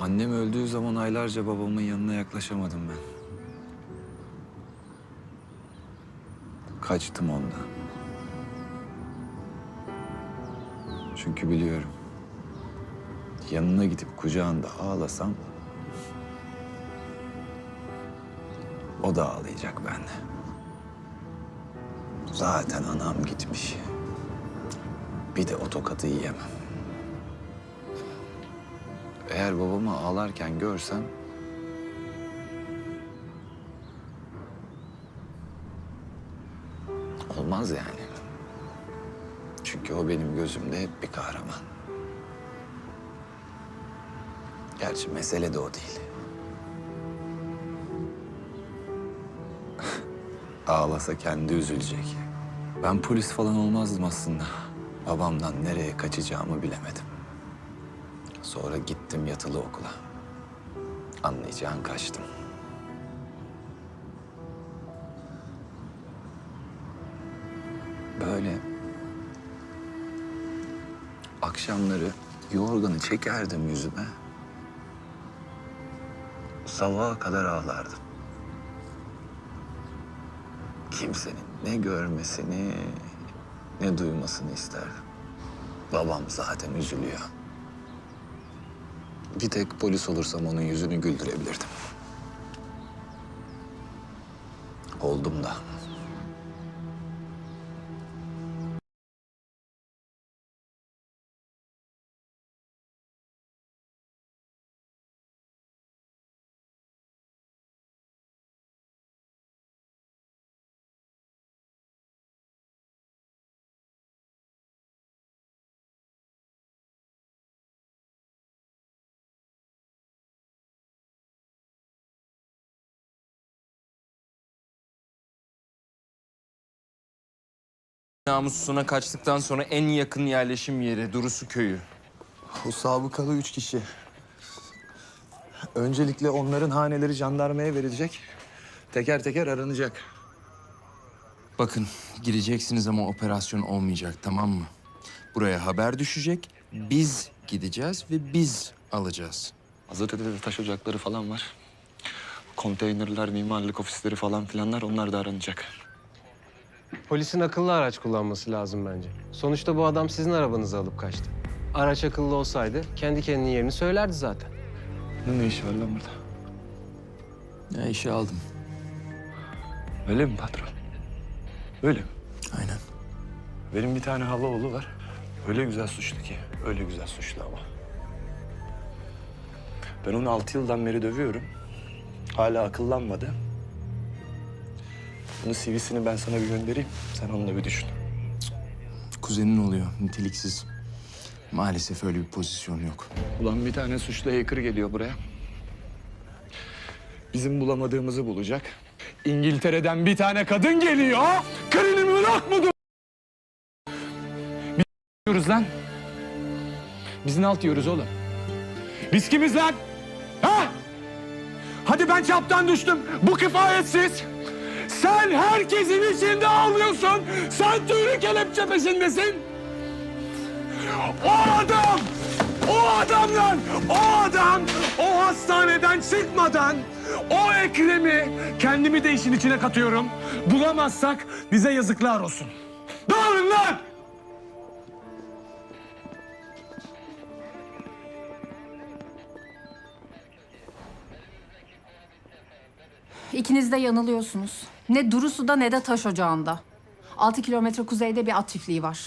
Annem öldüğü zaman aylarca babamın yanına yaklaşamadım ben. Kaçtım ondan. Çünkü biliyorum. Yanına gidip kucağında ağlasam... O da ağlayacak benle. Zaten anam gitmiş. Bir de o tokadı yiyemem. Eğer babamı ağlarken görsem... Olmaz yani. Çünkü o benim gözümde hep bir kahraman. Gerçi mesele de o değil. Ağlasa kendi üzülecek. Ben polis falan olmazdım aslında. Babamdan nereye kaçacağımı bilemedim. Sonra gittim yatılı okula. Anlayacağın kaçtım. Böyle akşamları yorganı çekerdim yüzüme. Sabaha kadar ağlardım. Kimsenin ne görmesini ne duymasını isterdim. Babam zaten üzülüyor. Bir tek polis olursam onun yüzünü güldürebilirdim. Oldum da. Namussuna kaçtıktan sonra en yakın yerleşim yeri Durusu Köyü. Bu sabıkalı üç kişi. Öncelikle onların haneleri jandarmaya verilecek. Teker teker aranacak. Bakın gireceksiniz ama operasyon olmayacak tamam mı? Buraya haber düşecek, biz gideceğiz ve biz alacağız. Azadede taş ocakları falan var. Konteynerler, mimarlık ofisleri falan filanlar onlar da aranacak. Polisin akıllı araç kullanması lazım bence. Sonuçta bu adam sizin arabanızı alıp kaçtı. Araç akıllı olsaydı kendi kendinin yerini söylerdi zaten. Ne, ne iş var lan burada? Ya işe aldım. Öyle mi patron? Öyle mi? Aynen. Benim bir tane halaoğlu var. Öyle güzel suçlu ki. Öyle güzel suçlu ama. Ben onu altı yıldan beri dövüyorum. Hala akıllanmadı. Bunun CV'sini ben sana bir göndereyim. Sen onunla bir düşün. Kuzenin oluyor, niteliksiz. Maalesef öyle bir pozisyon yok. Ulan bir tane suçlu hacker geliyor buraya. Bizim bulamadığımızı bulacak. İngiltere'den bir tane kadın geliyor. Karını mırak mıdır? Biz yiyoruz lan. Biz ne alt yiyoruz oğlum? Biz kimiz lan? Ha? Hadi ben çaptan düştüm. Bu kifayetsiz. Sen herkesin içinde ağlıyorsun. Sen tüylü kelepçe peşindesin. O adam! O adam lan! O adam! O hastaneden çıkmadan o Ekrem'i kendimi de işin içine katıyorum. Bulamazsak bize yazıklar olsun. Dağılın lan! İkiniz de yanılıyorsunuz. Ne Durusu'da ne de Taş Ocağı'nda. 6 kilometre kuzeyde bir at çiftliği var.